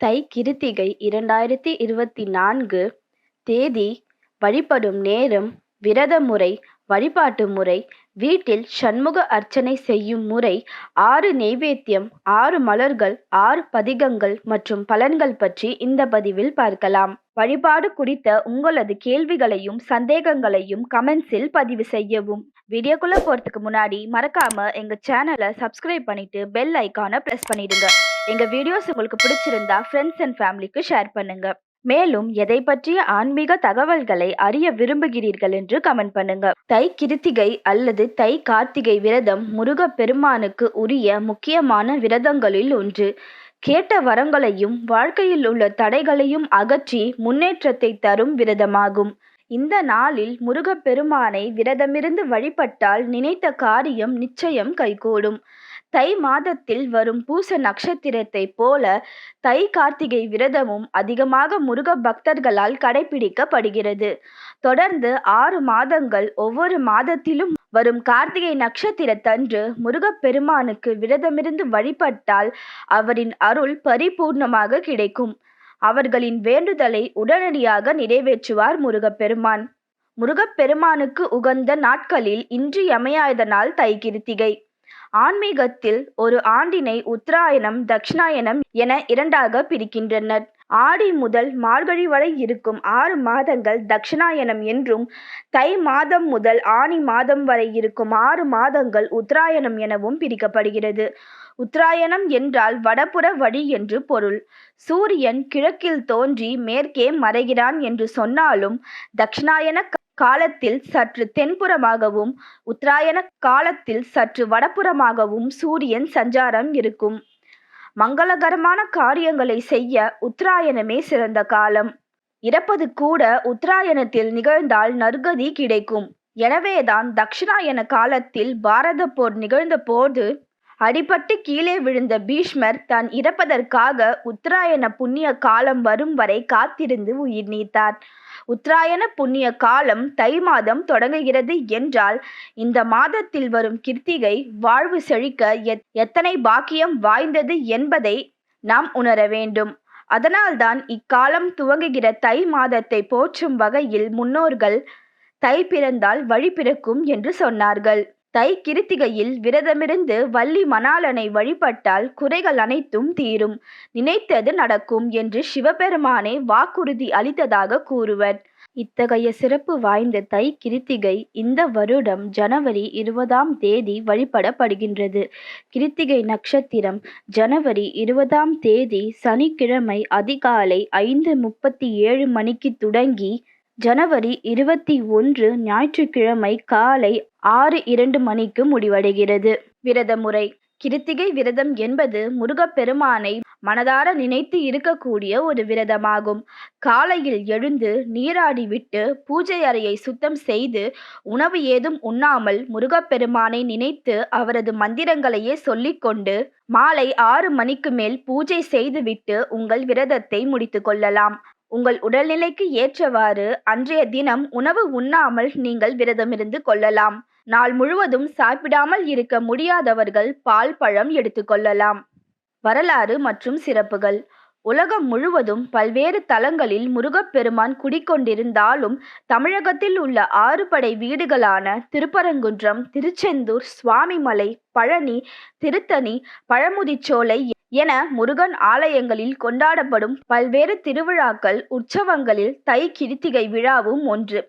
தை கிருத்திகை இரண்டாயிரத்தி இருபத்தி நான்கு தேதி வழிபடும் நேரம் விரத முறை வழிபாட்டு முறை வீட்டில் சண்முக அர்ச்சனை செய்யும் முறை ஆறு நெய்வேத்தியம் ஆறு மலர்கள் ஆறு பதிகங்கள் மற்றும் பலன்கள் பற்றி இந்த பதிவில் பார்க்கலாம். வழிபாடு குறித்த உங்களது கேள்விகளையும் சந்தேகங்களையும் கமெண்ட்ஸில் பதிவு செய்யவும். வீடியோக்குள்ள போறதுக்கு முன்னாடி மறக்காம எங்க சேனலை சப்ஸ்கிரைப் பண்ணிட்டு பெல் ஐக்கானை பிரஸ் பண்ணிடுங்க. எங்க வீடியோஸ் உங்களுக்கு பிடிச்சிருந்தா ஃப்ரெண்ட்ஸ் அண்ட் ஃபேமிலிக்கு ஷேர் பண்ணுங்க. மேலும் எதை பற்றிய ஆன்மீக தகவல்களை அறிய விரும்புகிறீர்கள் என்று கமெண்ட் பண்ணுங்க. தை கிருத்திகை அல்லது தை கார்த்திகை விரதம் முருக பெருமானுக்கு உரிய முக்கியமான விரதங்களில் ஒன்று. கேட்ட வரங்களையும் வாழ்க்கையில் உள்ள தடைகளையும் அகற்றி முன்னேற்றத்தை தரும் விரதமாகும். இந்த நாளில் முருகப்பெருமானை விரதமிருந்து வழிபட்டால் நினைத்த காரியம் நிச்சயம் கைகூடும். தை மாதத்தில் வரும் பூச நட்சத்திரத்தை போல தை கார்த்திகை விரதமும் அதிகமாக முருக பக்தர்களால் கடைபிடிக்கப்படுகிறது. தொடர்ந்து ஆறு மாதங்கள் ஒவ்வொரு மாதத்திலும் வரும் கார்த்திகை நட்சத்திரத்தன்று முருகப்பெருமானுக்கு விரதமிருந்து வழிபட்டால் அவரின் அருள் பரிபூர்ணமாக கிடைக்கும். அவர்களின் வேண்டுதலை உடனடியாக நிறைவேற்றுவார் முருகப்பெருமான். முருகப்பெருமானுக்கு உகந்த நாட்களில் இன்றியமையாத நாள் தை கிருத்திகை. ஆன்மீகத்தில் ஒரு ஆண்டினை உத்தராயணம் தட்சிணாயனம் என இரண்டாக பிரிக்கின்றனர். ஆடி முதல் மார்கழி வரை இருக்கும் ஆறு மாதங்கள் தட்சிணாயனம் என்றும் தை மாதம் முதல் ஆனி மாதம் வரை இருக்கும் ஆறு மாதங்கள் உத்தராயணம் எனவும் பிரிக்கப்படுகிறது. உத்தராயணம் என்றால் வடபுற வழி என்று பொருள். சூரியன் கிழக்கில் தோன்றி மேற்கே மறைகிறான் என்று சொன்னாலும் தட்சிணாயன காலத்தில் சற்று தென்புறமாகவும் உத்தராயண காலத்தில் சற்று வடபுறமாகவும் சூரியன் சஞ்சாரம் இருக்கும். மங்களகரமான காரியங்களை செய்ய உத்தராயணமே சிறந்த காலம். இறப்பது கூட உத்தராயணத்தில் நிகழ்ந்தால் நற்கதி கிடைக்கும். எனவேதான் தட்சிணாயன காலத்தில் பாரத போர் நிகழ்ந்த போது அடிபட்டு கீழே விழுந்த பீஷ்மர் தான் இறப்பதற்காக உத்தராயண புண்ணிய காலம் வரும் வரை காத்திருந்து உயிர் நீத்தார். உத்தராயண புண்ணிய காலம் தை மாதம் தொடங்குகிறது என்றால் இந்த மாதத்தில் வரும் கிருத்திகை வாழ்வு செழிக்க எத்தனை பாக்கியம் வாய்ந்தது என்பதை நாம் உணர வேண்டும். அதனால்தான் இக்காலம் துவங்குகிற தை மாதத்தை போற்றும் வகையில் முன்னோர்கள் தை பிறந்தால் வழி பிறக்கும் என்று சொன்னார்கள். தை கிருத்திகையில் விரதமிருந்து வள்ளி மணாலனை வழிபட்டால் குறைகள் அனைத்தும் தீரும். நினைத்தது நடக்கும் என்று சிவபெருமானே வாக்குறுதி அளித்ததாக கூறுவர். இத்தகைய சிறப்பு வாய்ந்த தை கிருத்திகை இந்த வருடம் ஜனவரி இருபதாம் தேதி வழிபடப்படுகின்றது. கிருத்திகை நட்சத்திரம் ஜனவரி இருபதாம் தேதி சனிக்கிழமை அதிகாலை ஐந்து முப்பத்தி ஏழு மணிக்கு தொடங்கி ஜனவரி இருபத்தி ஒன்று ஞாயிற்றுக்கிழமை காலை ஆறு இரண்டு மணிக்கு முடிவடைகிறது. விரத முறை கிருத்திகை விரதம் என்பது முருகப்பெருமானை மனதார நினைத்து இருக்கக்கூடிய ஒரு விரதமாகும். காலையில் எழுந்து நீராடி விட்டு பூஜை அறையை சுத்தம் செய்து உணவு ஏதும் உண்ணாமல் முருகப்பெருமானை நினைத்து அவரது மந்திரங்களையே சொல்லிக்கொண்டு மாலை ஆறு மணிக்கு மேல் பூஜை செய்துவிட்டு உங்கள் விரதத்தை முடித்து கொள்ளலாம். உங்கள் உடல்நிலைக்கு ஏற்றவாறு அன்றைய தினம் உணவு உண்ணாமல் நீங்கள் விரதமிருந்து கொள்ளலாம். நாள் முழுவதும் சாப்பிடாமல் இருக்க முடியாதவர்கள் பால் பழம் எடுத்துக்கொள்ளலாம் வரலாறு மற்றும் சிறப்புகள். உலகம் முழுவதும் பல்வேறு தலங்களில் முருகப்பெருமான் குடிக்கொண்டிருந்தாலும் தமிழகத்தில் உள்ள ஆறு படை வீடுகளான திருப்பரங்குன்றம் திருச்செந்தூர் சுவாமிமலை பழனி திருத்தணி பழமுதிச்சோலை என முருகன் ஆலயங்களில் கொண்டாடப்படும் பல்வேறு திருவிழாக்கள் உற்சவங்களில் தை கிருத்திகை விழாவும் ஒன்று.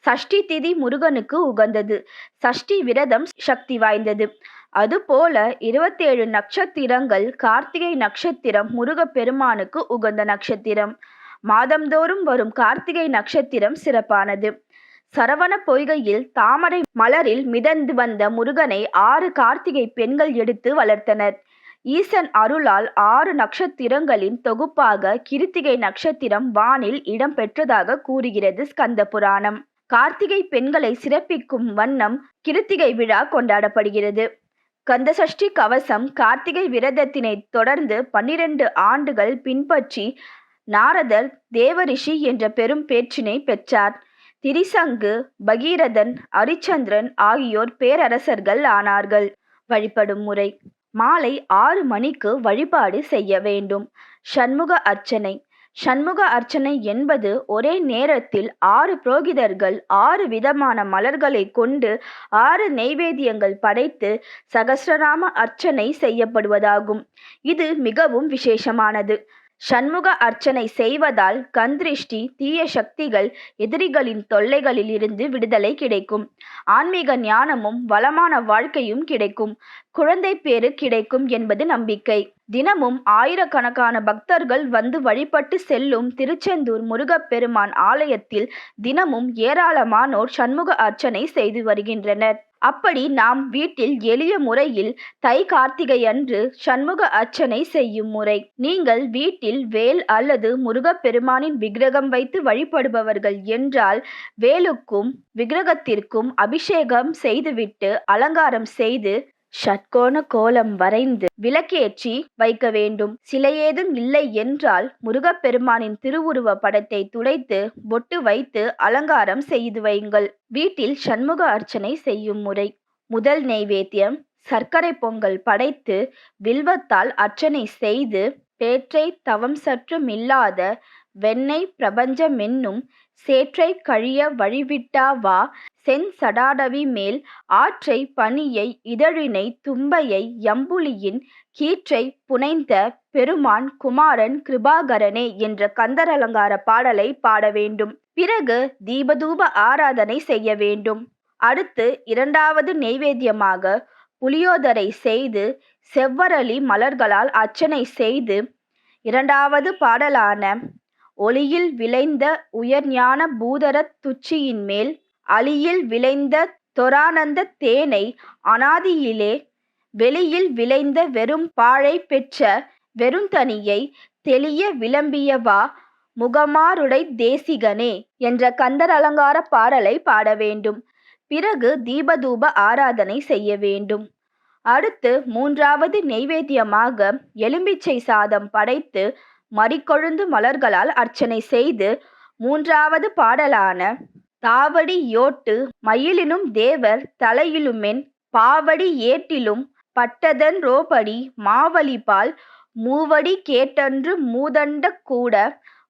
சஷ்டி திதி முருகனுக்கு உகந்தது. சஷ்டி விரதம் சக்தி வாய்ந்தது. அதுபோல இருபத்தேழு நட்சத்திரங்கள் கார்த்திகை நட்சத்திரம் முருகப்பெருமானுக்கு உகந்த நட்சத்திரம். மாதந்தோறும் வரும் கார்த்திகை நட்சத்திரம் சிறப்பானது. சரவண பொய்கையில் தாமரை மலரில் மிதந்து வந்த முருகனை ஆறு கார்த்திகை பெண்கள் எடுத்து வளர்த்தனர். ஈசன் அருளால் ஆறு நட்சத்திரங்களின் தொகுப்பாக கிருத்திகை நட்சத்திரம் வானில் இடம் பெற்றதாக கூறுகிறது ஸ்கந்த புராணம். கார்த்திகை பெண்களை சிறப்பிக்கும் வண்ணம் கிருத்திகை விழா கொண்டாடப்படுகிறது. கந்தசஷ்டி கவசம் கார்த்திகை விரதத்தினை தொடர்ந்து பன்னிரண்டு ஆண்டுகள் பின்பற்றி நாரதர் தேவரிஷி என்ற பெரும் பேச்சினை பெற்றார். திரிசங்கு பகீரதன் அரிச்சந்திரன் ஆகியோர் பேரரசர்கள் ஆனார்கள். வழிபடும் முறை. மாலை ஆறு மணிக்கு வழிபாடு செய்ய வேண்டும். சண்முக அர்ச்சனை. சண்முக அர்ச்சனை என்பது ஒரே நேரத்தில் ஆறு புரோகிதர்கள் ஆறு விதமான மலர்களை கொண்டு ஆறு நெய்வேத்தியங்கள் படைத்து சகஸ்ரநாம அர்ச்சனை செய்யப்படுவதாகும். இது மிகவும் விசேஷமானது. சண்முக அர்ச்சனை செய்வதால் கந்திருஷ்டி தீய சக்திகள் எதிரிகளின் தொல்லைகளில் இருந்து விடுதலை கிடைக்கும். ஆன்மீக ஞானமும் வளமான வாழ்க்கையும் கிடைக்கும். குழந்தை பேறு கிடைக்கும் என்பது நம்பிக்கை. தினமும் ஆயிரக்கணக்கான பக்தர்கள் வந்து வழிபட்டு செல்லும் திருச்செந்தூர் முருகப்பெருமான் ஆலயத்தில் தினமும் ஏராளமானோர் சண்முக அர்ச்சனை செய்து வருகின்றனர். அப்படி நாம் வீட்டில் எளிய முறையில் தை கார்த்திகை அன்று சண்முக அர்ச்சனை செய்யும் முறை. நீங்கள் வீட்டில் வேல் அல்லது முருகப்பெருமானின் விக்கிரகம் வைத்து வழிபடுபவர்கள் என்றால் வேலுக்கும் விக்கிரகத்திற்கும் அபிஷேகம் செய்துவிட்டு அலங்காரம் செய்து ஷட்கோண கோலம் வரைந்து விளக்கேற்றி வைக்க வேண்டும். சிலையேதும் இல்லை என்றால் முருகப்பெருமானின் திருவுருவ படத்தை துடைத்து பொட்டு வைத்து அலங்காரம் செய்து வையுங்கள். வீட்டில் சண்முக அர்ச்சனை செய்யும் முறை. முதல் நெய்வேத்தியம் சர்க்கரை பொங்கல் படைத்து வில்வத்தால் அர்ச்சனை செய்து பேற்றை தவம் சற்றுமில்லாத வெண்ணெய் பிரபஞ்சமென்னும் சேற்றை கழிய வழிவிட்டா வா செஞ்சடாடவி மேல் ஆற்றை பனியை இதழினை தும்பையை யம்புலியின் கீற்றை புனைந்த பெருமான் குமாரன் கிருபாகரனே என்ற கந்தரலங்கார பாடலை பாட வேண்டும். பிறகு தீபதூப ஆராதனை செய்ய வேண்டும். அடுத்து இரண்டாவது நெய்வேத்தியமாக புளியோதரை செய்து செவ்வரளி மலர்களால் அர்ச்சனை செய்து இரண்டாவது பாடலான ஒளியில் விளைந்த உயர்ஞான பூதரத் துச்சியின் மேல் அளியில் விளைந்த தொரானந்த தேனை அனாதியிலே வெளியில் விளைந்த வெறும் பாழை பெற்ற வெறுந்தனியை தெளிய விளம்பியவா முகமாருடை தேசிகனே என்ற கந்தர் அலங்கார பாடலை பாட வேண்டும். பிறகு தீபதூப ஆராதனை செய்ய வேண்டும். அடுத்து மூன்றாவது நெய்வேத்தியமாக எலும்பிச்சை சாதம் படைத்து மறிக்கொழுந்து மலர்களால் அர்ச்சனை செய்து மூன்றாவது பாடலான தாவடி யோட்டு மயிலினும் தேவர் தலையிலுமென் பாவடி ஏட்டிலும் பட்டதன் ரோபடி மாவலிபால் மூவடி கேட்டன்று மூதண்ட கூட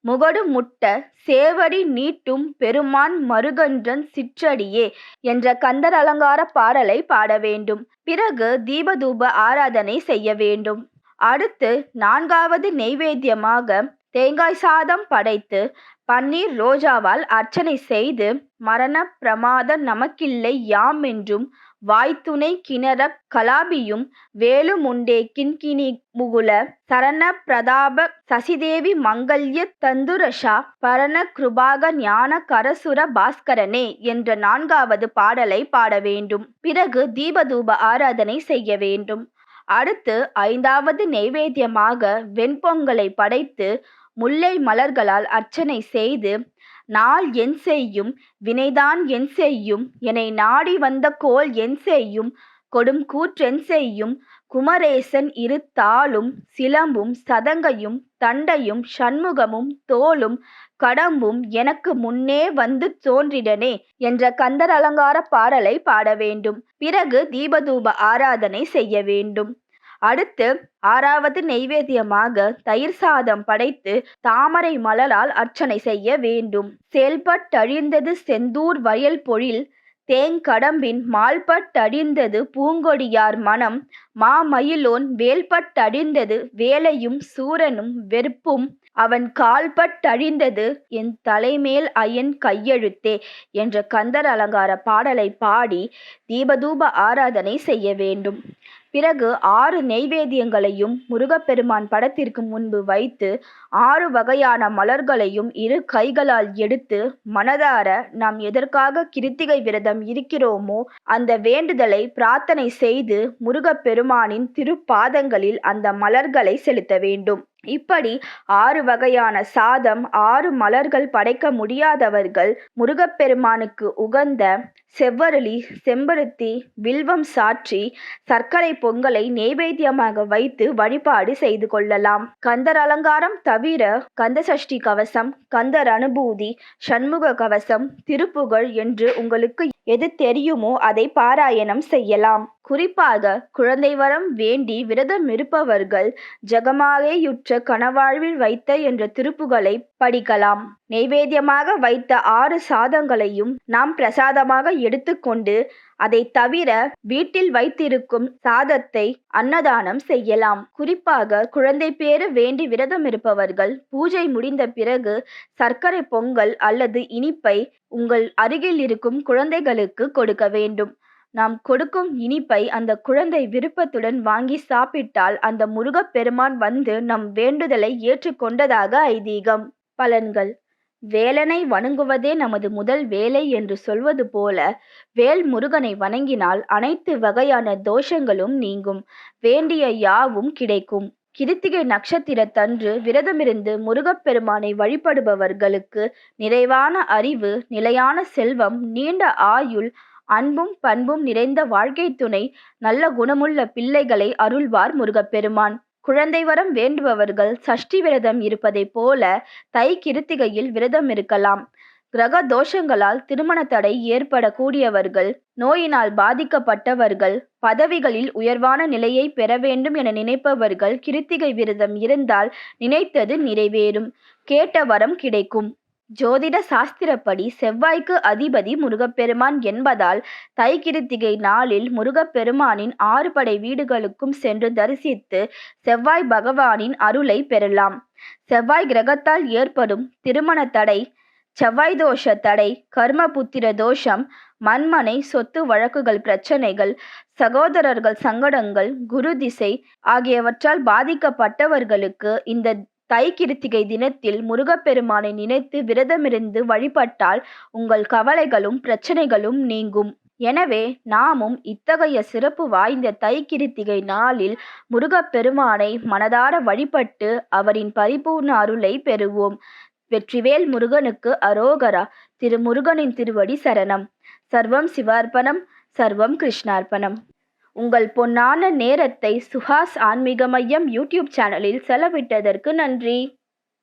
முகடு முட்ட சேவடி நீட்டும் பெருமான் மருகன்றன் சிற்றடியே என்ற கந்தர் அலங்கார பாடலை பாட வேண்டும். பிறகு தீபதூப ஆராதனை செய்ய வேண்டும். அடுத்து நான்காவது நெய்வேத்தியமாக தேங்காய் சாதம் படைத்து பன்னீர் ரோஜாவால் அர்ச்சனை செய்து மரண பிரமாத நமக்கில்லை யாம் என்றும் வாய்த்துணை கிணற கலாபியும் வேலுமுண்டே கிண்கிணி முகுல சரண பிரதாப சசிதேவி மங்கல்ய தந்துரஷா பரண கிருபாக ஞான கரசுர பாஸ்கரனே என்ற நான்காவது பாடலை பாட வேண்டும். பிறகு தீபதூப ஆராதனை செய்ய வேண்டும். அடுத்து ஐந்தாவது நெய்வேத்தியமாக வெண்பொங்கலை படைத்து முல்லை மலர்களால் அர்ச்சனை செய்து நாள் என் செய்யும் வினைதான் என் செய்யும் என்னை நாடி வந்த கோல் என் செய்யும் கொடும் கூற்றென் செய்யும் குமரேசன் இரு தாளும் சிலம்பும் சதங்கையும் தண்டையும் சண்முகமும் தோளும் கடம்பும் எனக்கு முன்னே வந்து தோன்றிடனே என்ற கந்தர் அலங்கார பாடலை பாட வேண்டும். பிறகு தீபதூப ஆராதனை செய்ய வேண்டும். அடுத்து ஆறாவது நெய்வேத்தியமாக தயிர் சாதம் படைத்து தாமரை மலரால் அர்ச்சனை செய்ய வேண்டும். செயல்பட்டழிந்தது செந்தூர் வயல் பொழில் தேங்கடம்பின் மால்பட்டடிந்தது பூங்கொடியார் மனம் மாமயிலோன் வேல்பட்டடிந்தது வேலையும் சூரனும் வெறுப்பும் அவன் கால்பட்டழிந்தது என் தலைமேல் ஐயன் கையெழுத்தே என்ற கந்தர் அலங்கார பாடலை பாடி தீபதூப ஆராதனை செய்ய வேண்டும். பிறகு ஆறு நெய்வேத்தியங்களையும் முருகப்பெருமான் படத்திற்கு முன்பு வைத்து ஆறு வகையான மலர்களையும் இரு கைகளால் எடுத்து மனதார நாம் எதற்காக கிருத்திகை விரதம் இருக்கிறோமோ அந்த வேண்டுதலை பிரார்த்தனை செய்து முருகப்பெருமானின் திருப்பாதங்களில் அந்த மலர்களை செலுத்த வேண்டும். இப்படி ஆறு வகையான சாதம் ஆறு மலர்கள் படைக்க முடியாதவர்கள் முருகப்பெருமானுக்கு உகந்த செவ்வரளி செம்பருத்தி வில்வம் சாற்றி சர்க்கரை பொங்கலை நெய்வேத்தியமாக வைத்து வழிபாடு செய்து கொள்ளலாம். கந்தர் அலங்காரம் தவிர கந்தசஷ்டி கவசம் கந்தர் அனுபூதி சண்முக கவசம் திருப்புகழ் என்று உங்களுக்கு எது தெரியுமோ அதை பாராயணம் செய்யலாம். குறிப்பாக குழந்தை வரம் வேண்டி விரதம் இருப்பவர்கள் ஜெகமாலையுற்ற கனவாழ்வில் வைத்த என்ற திருப்புகளை படிக்கலாம். நைவேத்தியமாக வைத்த ஆறு சாதங்களையும் நாம் பிரசாதமாக எடுத்துக்கொண்டு அதை தவிர வீட்டில் வைத்திருக்கும் சாதத்தை அன்னதானம் செய்யலாம். குறிப்பாக குழந்தை பேறு வேண்டி விரதம் இருப்பவர்கள் பூஜை முடிந்த பிறகு சர்க்கரை பொங்கல் அல்லது இனிப்பை உங்கள் அருகில் இருக்கும் குழந்தைகளுக்கு கொடுக்க வேண்டும். நாம் கொடுக்கும் இனிப்பை அந்த குழந்தை விருப்பத்துடன் வாங்கி சாப்பிட்டால் அந்த முருகப்பெருமான் வந்து நம் வேண்டுதலை ஏற்றுக்கொண்டதாக ஐதீகம். பலன்கள். வேலனை வணங்குவதே நமது முதல் வேலை என்று சொல்வது போல வேல் முருகனை வணங்கினால் அனைத்து வகையான தோஷங்களும் நீங்கும். வேண்டிய யாவும் கிடைக்கும். கிருத்திகை நட்சத்திரத்தன்று விரதமிருந்து முருகப்பெருமானை வழிபடுபவர்களுக்கு நிறைவான அறிவு நிலையான செல்வம் நீண்ட ஆயுள் அன்பும் பண்பும் நிறைந்த வாழ்க்கை துணை நல்ல குணமுள்ள பிள்ளைகளை அருள்வார் முருகப்பெருமான். குழந்தை வரம் வேண்டுபவர்கள் சஷ்டி விரதம் இருப்பதைப் போல தை கிருத்திகையில் விரதம் இருக்கலாம். கிரக தோஷங்களால் திருமண தடை ஏற்படக்கூடியவர்கள் நோயினால் பாதிக்கப்பட்டவர்கள் பதவிகளில் உயர்வான நிலையை பெற வேண்டும் என நினைப்பவர்கள் கிருத்திகை விரதம் இருந்தால் நினைத்தது நிறைவேறும். கேட்ட வரம் கிடைக்கும். ஜோதிட சாஸ்திரப்படி செவ்வாய்க்கு அதிபதி முருகப்பெருமான் என்பதால் தை கிருத்திகை நாளில் முருகப்பெருமானின் ஆறு படை வீடுகளுக்கும் சென்று தரிசித்து செவ்வாய் பகவானின் அருளை பெறலாம். செவ்வாய் கிரகத்தால் ஏற்படும் திருமண தடை செவ்வாய் தோஷ தடை கர்மபுத்திர தோஷம் மண்மனை சொத்து வழக்குகள் பிரச்சனைகள் சகோதரர்கள் சங்கடங்கள் குரு திசை ஆகியவற்றால் பாதிக்கப்பட்டவர்களுக்கு இந்த தை கிருத்திகை தினத்தில் முருகப்பெருமானை நினைத்து விரதமிருந்து வழிபட்டால் உங்கள் கவலைகளும் பிரச்சனைகளும் நீங்கும். எனவே நாமும் இத்தகைய சிறப்பு வாய்ந்த தை கிருத்திகை நாளில் முருகப்பெருமானை மனதார வழிபட்டு அவரின் பரிபூர்ண அருளை பெறுவோம். வெற்றிவேல் முருகனுக்கு அரோகரா. திருமுருகனின் திருவடி சரணம். சர்வம் சிவார்ப்பணம். சர்வம் கிருஷ்ணார்ப்பணம். உங்கள் பொன்னான நேரத்தை சுஹாஸ் ஆன்மீக மையம் யூடியூப் சேனலில் செலவிட்டதற்கு நன்றி.